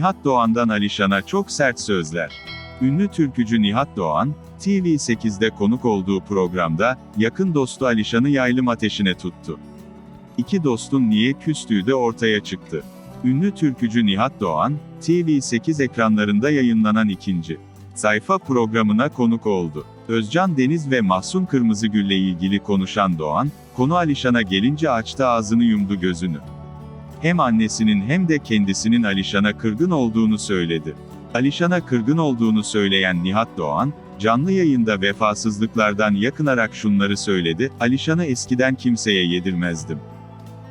Nihat Doğan'dan Alişan'a çok sert sözler. Ünlü türkücü Nihat Doğan, TV8'de konuk olduğu programda, yakın dostu Alişan'ı yaylım ateşine tuttu. İki dostun niye küstüğü de ortaya çıktı. Ünlü türkücü Nihat Doğan, TV8 ekranlarında yayınlanan ikinci sayfa programına konuk oldu. Özcan Deniz ve Mahsun Kırmızıgül'le ilgili konuşan Doğan, konu Alişan'a gelince açtı ağzını yumdu gözünü. Hem annesinin hem de kendisinin Alişan'a kırgın olduğunu söyledi. Alişan'a kırgın olduğunu söyleyen Nihat Doğan, canlı yayında vefasızlıklardan yakınarak şunları söyledi, Alişan'ı eskiden kimseye yedirmezdim.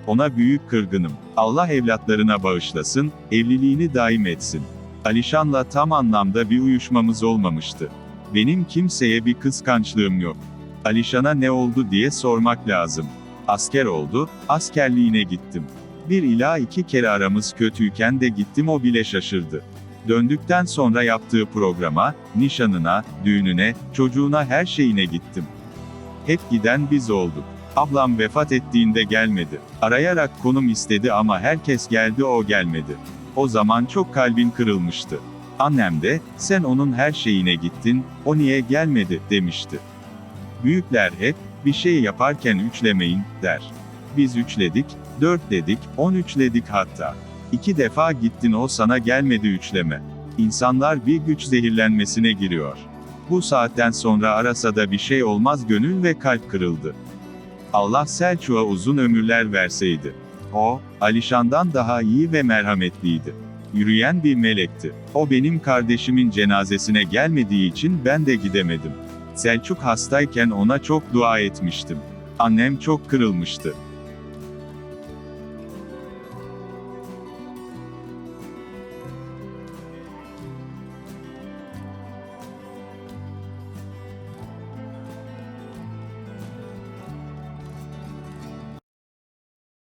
Ona büyük kırgınım. Allah evlatlarına bağışlasın, evliliğini daim etsin. Alişan'la tam anlamda bir uyuşmamız olmamıştı. Benim kimseye bir kıskançlığım yok. Alişan'a ne oldu diye sormak lazım. Asker oldu, askerliğine gittim. Bir ila iki kere aramız kötüyken de gittim o bile şaşırdı. Döndükten sonra yaptığı programa, nişanına, düğününe, çocuğuna her şeyine gittim. Hep giden biz olduk. Ablam vefat ettiğinde gelmedi. Arayarak konum istedi ama herkes geldi o gelmedi. O zaman çok kalbin kırılmıştı. Annem de, sen onun her şeyine gittin, o niye gelmedi, demişti. Büyükler hep, bir şey yaparken üçlemeyin, der. Biz üçledik, dörtledik, on üçledik hatta. İki defa gittin o sana gelmedi üçleme. İnsanlar bir güç zehirlenmesine giriyor. Bu saatten sonra arasa da bir şey olmaz gönül ve kalp kırıldı. Allah Selçuk'a uzun ömürler verseydi. O, Alişan'dan daha iyi ve merhametliydi. Yürüyen bir melekti. O benim kardeşimin cenazesine gelmediği için ben de gidemedim. Selçuk hastayken ona çok dua etmiştim. Annem çok kırılmıştı.